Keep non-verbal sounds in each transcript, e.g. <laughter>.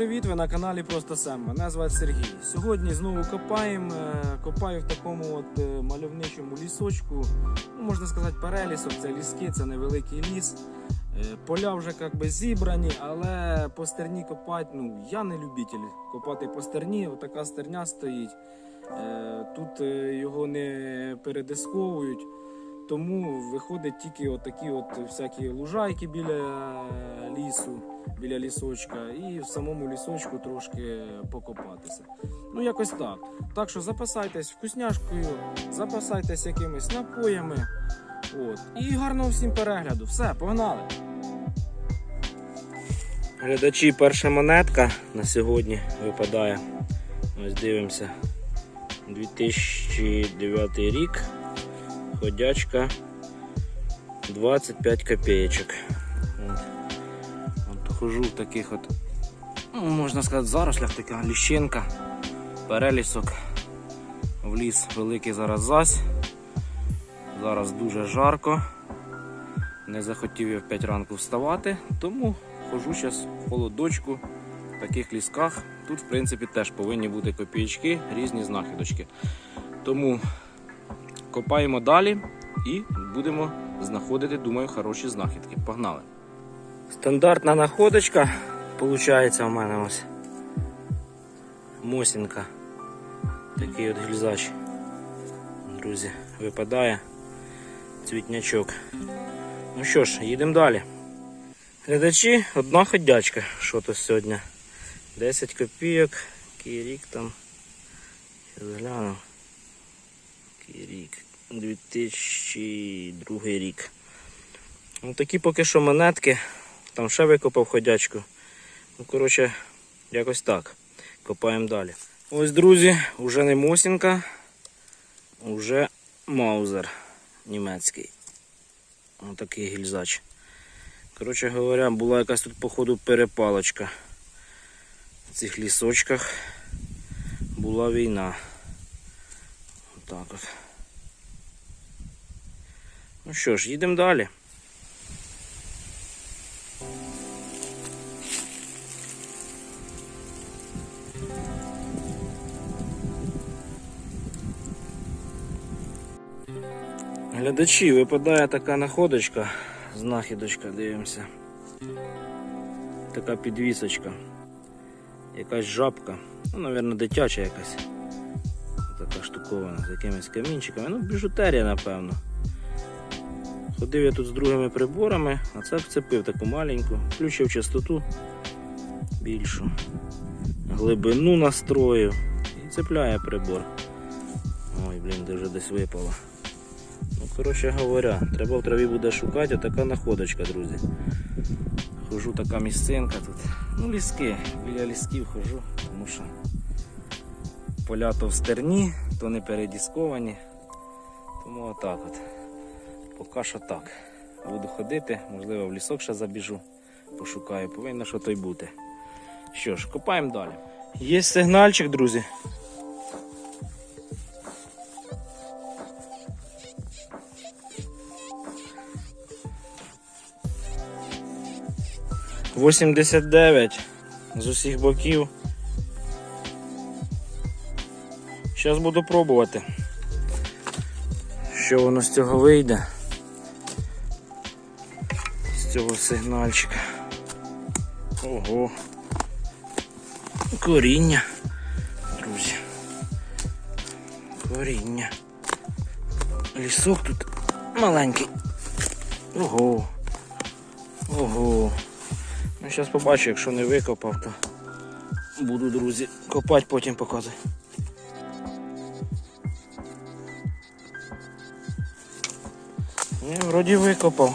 Привіт! Ви на каналі Просто Сем. Мене звати Сергій. Сьогодні знову копаємо. Е, Копаю в такому от е, мальовничому лісочку. Ну, можна сказати, перелісок. Це ліски, це невеликий ліс. Е, Поля вже як би зібрані, але по стерні копати, ну я не любитель копати по стерні. Отака стерня стоїть. Тут його не передисковують. Тому виходить тільки отакі от всякі лужайки біля лісу, біля лісочка, і в самому лісочку трошки покопатися. Ну, якось так. Так що запасайтесь вкусняшкою, запасайтесь якимись напоями. От. І гарного всім перегляду. Все, погнали! Глядачі, перша монетка на сьогодні випадає. Ось дивимося. 2009 рік ходячка 25 копеечок. Хожу в таких от, ну, можна сказати, зарослях така ліщинка, перелісок. В ліс великий зараз зась. Зараз дуже жарко. Не захотів я в 5 ранку вставати, тому хожу зараз в холодочку в таких лісках. Тут, в принципі, теж повинні бути копійки, різні знахідочки. Тому Копаємо далі і будемо знаходити, думаю, хороші знахідки. Погнали. Стандартна находочка виходить у мене ось. Мосінка. Такий от гільзач. Друзі, випадає цвітнячок. Ну що ж, їдемо далі. Глядачі, одна ходячка. Що то сьогодні? 10 копійок, який рік там. Зараз гляну. Який рік? 2002 рік. Ну, такі поки що монетки. Там ще викопав ходячку. Ну, коротше, якось так. Копаємо далі. Ось, друзі, вже не Мосінка, вже Маузер німецький. Ось такий гільзач. Коротше говоря, була якась тут, походу, перепалочка. В цих лісочках була війна. Отак от. Ну що ж, їдемо далі. Глядачі, випадає така находочка, знахідочка, дивимося. Така підвісочка. Якась жабка. Ну, мабуть, дитяча якась. Така штукована з якимись камінчиками. Ну, біжутерія, напевно. Ходив я тут з другими приборами, а це вцепив таку маленьку, включив частоту більшу, глибину настроїв і цепляє прибор. Ой, блін, де вже десь випало. Коротше говоря, треба в траві буде шукати, така находочка, друзі. Хожу така місцинка тут. Ну, ліски, біля лісків хожу, тому що поля то в стерні, то не передісковані. Тому отак от. Поки що так. Буду ходити, можливо, в лісок ще забіжу, пошукаю, повинно що то й бути. Що ж, копаємо далі. Є сигнальчик, друзі. Вісімдесят дев'ять з усіх боків. Зараз буду пробувати що воно з цього вийде. З цього сигнальчика. Ого. Коріння, друзі. Коріння. Лісок тут маленький. Ого. Ого. Ну, зараз побачу, якщо не викопав, то буду, друзі, копати, потім показую. Ні, вроді викопав.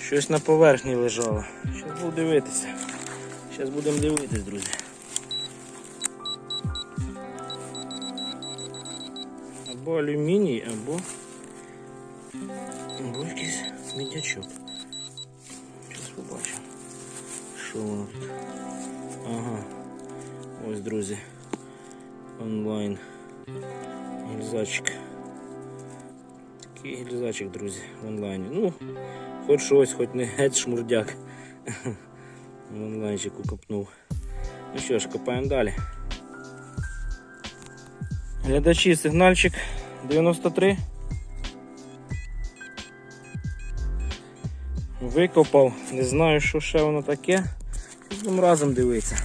Щось на поверхні лежало. Зараз буду дивитися. Зараз будемо дивитись, друзі. Або алюміній, або або якийсь мідячок. Зараз побачимо. Що воно тут? Ага. Ось, друзі, онлайн гільзачик. Такий гільзачик, друзі, в онлайні. Ну, хоч щось, хоч не геть шмурдяк. <laughs> В онлайнчику копнув. Ну що ж, копаємо далі. Глядачі, сигнальчик 93. Викопав, не знаю, що ще воно таке. Будемо разом дивитися.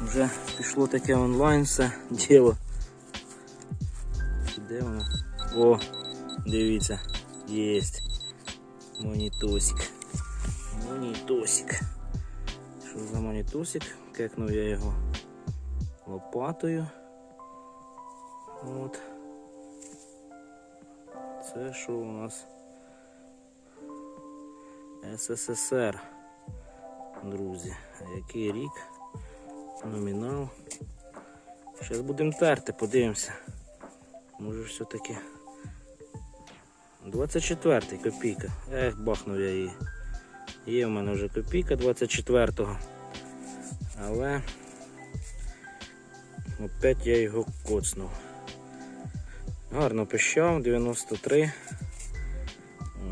Вже пішло таке онлайн все діло. Де воно? О, дивіться, єсть. Монітосик. Монітосик. Що за монітосик? Кекнув я його лопатою. От. Це що у нас? СССР. Друзі. Який рік? Номінал. Зараз будемо терти, подивимося. Може все-таки. 24 копійка. Ех, бахнув я її. Є в мене вже копійка 24-го. Але опять я його коцнув. Гарно пищав, 93.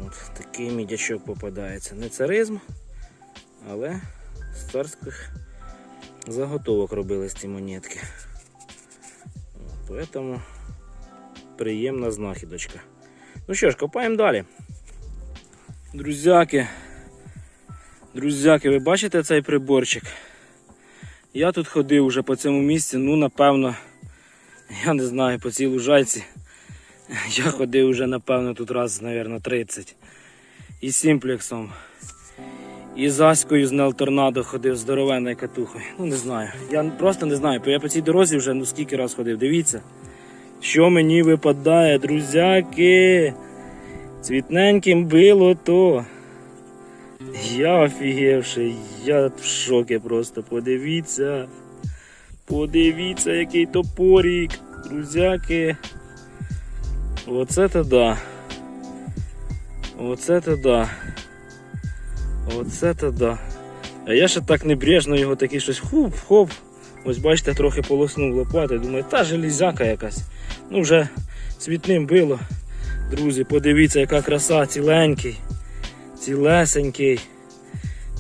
От, такий мідячок попадається. Не царизм, але з царських заготовок робились ці монетки. Поэтому приємна знахідочка. Ну що ж, копаємо далі. Друзяки. Друзяки, ви бачите цей приборчик? Я тут ходив уже по цьому місці, ну напевно, я не знаю, по цій лужайці. <laughs> Я ходив вже, напевно, тут раз, мабуть, 30. І сімплексом. І з Аською з Нел Торнадо ходив здоровенною катухою. Ну не знаю. Я просто не знаю. Я по цій дорозі вже ну скільки раз ходив. Дивіться. Що мені випадає, друзяки? Цвітненьким було то. Я офігевший, я в шокі просто. Подивіться. Подивіться, який топорік, друзяки. Оце то да. Оце то да. Оце то да. А я ще так небрежно його такий щось хуп-хоп. Ось бачите, трохи полоснув лопатою. Думаю, та железяка якась. Ну вже цвітним било. Друзі, подивіться, яка краса, ціленький. Цілесенький.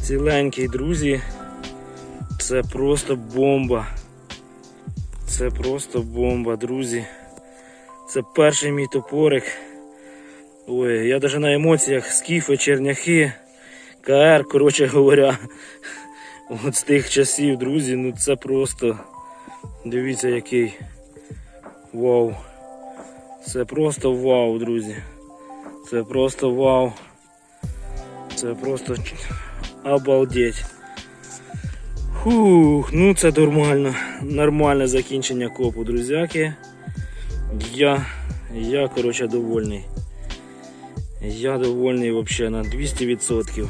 Ціленький, друзі. Це просто бомба. Це просто бомба, друзі. Це перший мій топорик. Ой, я навіть на емоціях скіфи, черняхи, КР, коротше говоря. От з тих часів, друзі, ну це просто. Дивіться який. Вау. Це просто вау, друзі. Це просто вау. Це просто обалдеть. Фух, ну це нормально. Нормальне закінчення копу, друзяки. Я, я, коротше, довольний. Я довольний взагалі на 200%.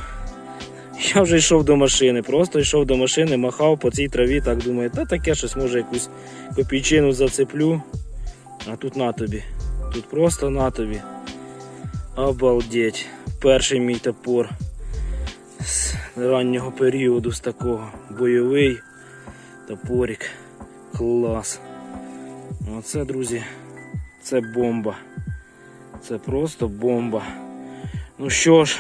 Я вже йшов до машини, просто йшов до машини, махав по цій траві, так думаю, та таке щось може якусь копійчину зацеплю. А тут на тобі. Тут просто на тобі. Обалдеть. Перший мій топор з раннього періоду з такого. Бойовий топорик. Клас. Оце, друзі, це бомба. Це просто бомба. Ну що ж,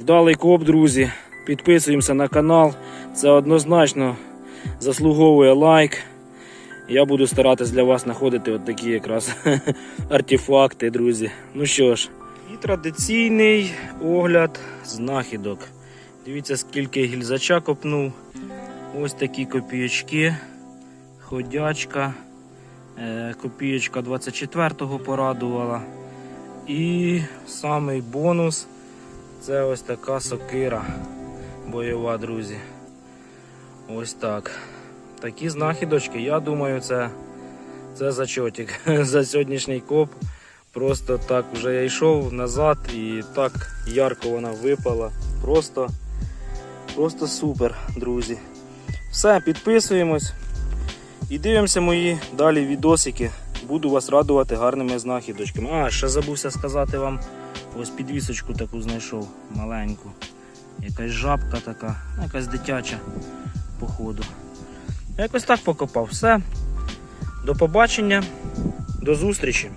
вдалий коп, друзі. Підписуємося на канал. Це однозначно заслуговує лайк. Я буду старатись для вас знаходити от такі якраз <laughs> артефакти, друзі. Ну що ж, і традиційний огляд знахідок. Дивіться, скільки гільзача копнув. Ось такі копійочки. Ходячка. Е, Копієчка 24-го порадувала. І самий бонус це ось така сокира бойова, друзі. Ось так. Такі знахідочки, я думаю, це, це зачотик <laughs> за сьогоднішній коп. Просто так вже я йшов назад і так ярко вона випала. Просто, просто супер, друзі. Все, підписуємось. І дивимося мої далі відосики. Буду вас радувати гарними знахідочками. А, ще забувся сказати вам, ось підвісочку таку знайшов маленьку. Якась жабка така, ну, якась дитяча, походу. Якось так покопав. Все. До побачення, до зустрічі.